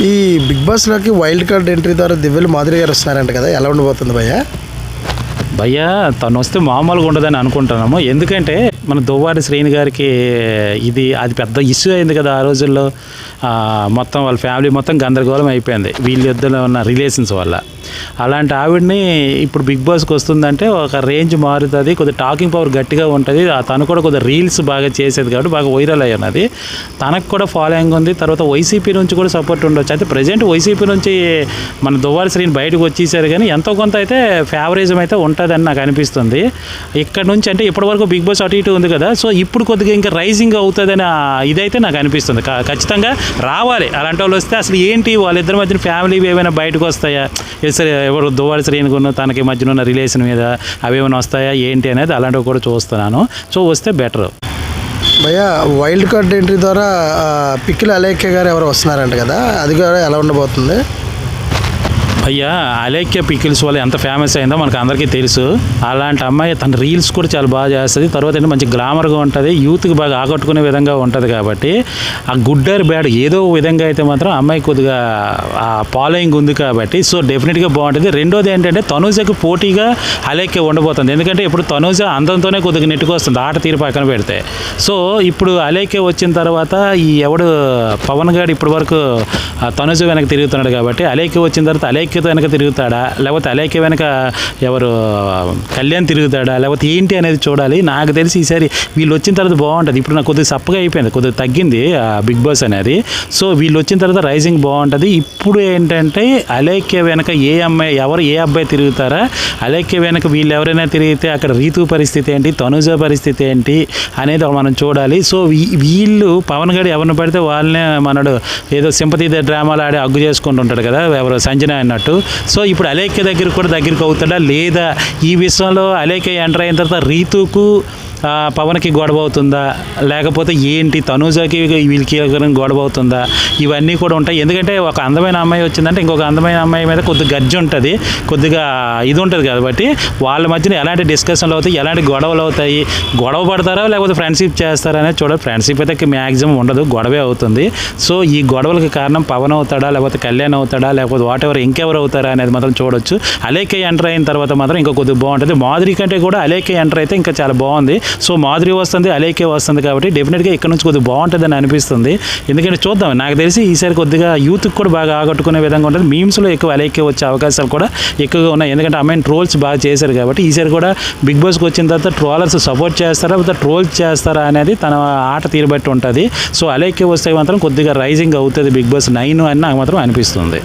ఈ బిగ్ బాస్లోకి wild card entry ద్వారా దివ్యలు మాధురి గారు వస్తున్నారంట కదా ఎలా ఉండబోతుంది భయ్యా? భయ్యా తను వస్తే మామూలుగా ఉండదని అనుకుంటున్నాము. ఎందుకంటే మన దువ్వారి శ్రేణి గారికి ఇది అది పెద్ద ఇష్యూ అయింది కదా ఆ రోజుల్లో. మొత్తం వాళ్ళ ఫ్యామిలీ మొత్తం గందరగోళం అయిపోయింది. వీళ్ళిద్దరిలో ఉన్న రిలేషన్స్ వల్ల. అలాంటి ఆవిడని ఇప్పుడు బిగ్ బాస్కి వస్తుందంటే ఒక రేంజ్ మారుతుంది కొద్దిగా టాకింగ్ పవర్ గట్టిగా ఉంటుంది. ఆ తను కూడా కొద్దిగా రీల్స్ బాగా చేసేది కాబట్టి బాగా వైరల్ అయ్యి ఉన్నది. తనకు కూడా ఫాలోయింగ్ ఉంది. తర్వాత వైసీపీ నుంచి కూడా సపోర్ట్ ఉండొచ్చు. అయితే ప్రజెంట్ వైసీపీ నుంచి మన దువ్వారి శ్రీని బయటకు వచ్చేసారు కానీ ఎంతో కొంత అయితే ఫేవరేజం అయితే ఉంటుందని నాకు అనిపిస్తుంది. ఇక్కడ నుంచి అంటే ఇప్పటివరకు బిగ్ బాస్ అటు ఇటు ఉంది కదా. సో ఇప్పుడు కొద్దిగా ఇంకా రైజింగ్ అవుతుందని ఇదైతే నాకు అనిపిస్తుంది. ఖచ్చితంగా రావాలి. అలాంటి వాళ్ళు వస్తే అసలు ఏంటి? వాళ్ళిద్దరి మధ్యన ఫ్యామిలీ ఏమైనా బయటకు వస్తాయా? సరే ఎవరు దువ్వారి శ్రీనికున్న తనకి మధ్యన ఉన్న రిలేషన్ మీద అవి ఏమైనా వస్తాయా? ఏంటి అనేది అలాంటివి కూడా చూస్తున్నాను. సో వస్తే బెటర్ భయ్యా వైల్డ్ కార్డ్ ఎంట్రీ ద్వారా పిక్కిల అలేఖ్య గారు ఎవరు వస్తున్నారంట కదా. అది కూడా ఎలా ఉండబోతుంది? అయ్యా అలేఖ్య పికిల్స్ వల్ల ఎంత ఫేమస్ అయిందో మనకు అందరికీ తెలుసు. అలాంటి అమ్మాయి తన రీల్స్ కూడా చాలా బాగా చేస్తుంది. తర్వాత ఏంటి మంచి గ్లామర్గా ఉంటుంది. యూత్కి బాగా ఆకట్టుకునే విధంగా ఉంటుంది కాబట్టి ఆ గుడ్ ఆర్ బ్యాడ్ ఏదో విధంగా అయితే మాత్రం అమ్మాయి కొద్దిగా ఆ ఫాలోయింగ్ ఉంది కాబట్టి సో డెఫినెట్గా బాగుంటుంది. రెండోది ఏంటంటే తనూజకు పోటీగా అలేఖ్య ఉండబోతుంది. ఎందుకంటే ఇప్పుడు తనూజ అందంతోనే కొద్దిగా నెట్టుకొస్తుంది ఆట తీరు పక్కన పెడితే. సో ఇప్పుడు అలేఖ్య వచ్చిన తర్వాత ఈ ఎవడు పవన్ గారు ఇప్పటి వరకు తనూజ వెనక తిరుగుతున్నాడు కాబట్టి అలేఖ్య వచ్చిన తర్వాత అలేఖ్యత వెనక తిరుగుతాడా? లేకపోతే అలేఖ్య వెనక ఎవరు కళ్యాణ్ తిరుగుతాడా? లేకపోతే ఏంటి అనేది చూడాలి. నాకు తెలిసి ఈసారి వీళ్ళు వచ్చిన తర్వాత బాగుంటుంది. ఇప్పుడు నాకు కొద్దిగా సప్పగా అయిపోయింది. కొద్దిగా తగ్గింది ఆ బిగ్ బాస్ అనేది. సో వీళ్ళు వచ్చిన తర్వాత రైజింగ్ బాగుంటుంది. ఇప్పుడు ఏంటంటే అలేఖ్య వెనక ఏ అమ్మాయి ఎవరు ఏ అబ్బాయి తిరుగుతారా? అలేఖ్య వెనక వీళ్ళు ఎవరైనా తిరిగితే అక్కడ రీతు పరిస్థితి ఏంటి? తనుజ పరిస్థితి ఏంటి? అనేది మనం చూడాలి. సో వీ- వీళ్ళు పవన్ గడి ఎవరిని పడితే వాళ్ళనే మనడు ఏదో సింపతి డ్రామాలు ఆడి అగ్గు చేసుకుంటుంటాడు కదా ఎవరు సంజన అన్నట్టు. సో ఇప్పుడు అలేఖ్య దగ్గర కూడా దగ్గరికి అవుతాడా? లేదా ఈ విషయంలో అలేఖ్య ఎంటర్ అయిన తర్వాత రీతుకు పవన్కి గొడవ అవుతుందా? లేకపోతే ఏంటి? తనూజకి వీళ్ళకి గొడవ అవుతుందా? ఇవన్నీ కూడా ఉంటాయి. ఎందుకంటే ఒక అందమైన అమ్మాయి వచ్చిందంటే ఇంకొక అందమైన అమ్మాయి మీద కొద్దిగా గజ్జి ఉంటుంది. కొద్దిగా ఇది ఉంటుంది కాబట్టి వాళ్ళ మధ్యన ఎలాంటి డిస్కషన్లు అవుతాయి? ఎలాంటి గొడవలు అవుతాయి? గొడవ పడతారా? లేకపోతే ఫ్రెండ్షిప్ చేస్తారా? అనేది చూడాలి. ఫ్రెండ్షిప్ అయితే మ్యాక్సిమం ఉండదు. గొడవే అవుతుంది. సో ఈ గొడవలకి కారణం పవన్ అవుతాడా? లేకపోతే కళ్యాణ్ అవుతాడా? లేకపోతే వాట్ ఎవర్ ఇంకెవరు అవుతారా అనేది మాత్రం చూడొచ్చు. అలేకే ఎంటర్ అయిన తర్వాత మాత్రం ఇంకా కొద్దిగా బాగుంటుంది. మాధురి కంటే కూడా అలేకే ఎంటర్ అయితే ఇంకా చాలా బాగుంది. సో మాధురి వస్తుంది అలేకే వస్తుంది కాబట్టి డెఫినెట్గా ఇక్కడ నుంచి కొద్దిగా బాగుంటుందని అనిపిస్తుంది. ఎందుకంటే చూద్దాం నాకు తెలిసి ఈసారి కొద్దిగా యూత్కి కూడా బాగా ఆకట్టుకునే విధంగా ఉంటుంది. మీమ్స్లో ఎక్కువ అలేకే వచ్చే అవకాశాలు కూడా ఎక్కువగా ఉన్నాయి. ఎందుకంటే అమ్మాయిని ట్రోల్స్ బాగా చేశారు కాబట్టి ఈసారి కూడా బిగ్ బాస్కి వచ్చిన తర్వాత ట్రోలర్స్ సపోర్ట్ చేస్తారా లేకపోతే ట్రోల్స్ చేస్తారా అనేది తన ఆట తీరు బట్టి ఉంటుంది. సో అలేకే వస్తే మాత్రం కొద్దిగా రైజింగ్ అవుతుంది బిగ్ బాస్ నైన్ అని నాకు మాత్రం అనిపిస్తుంది.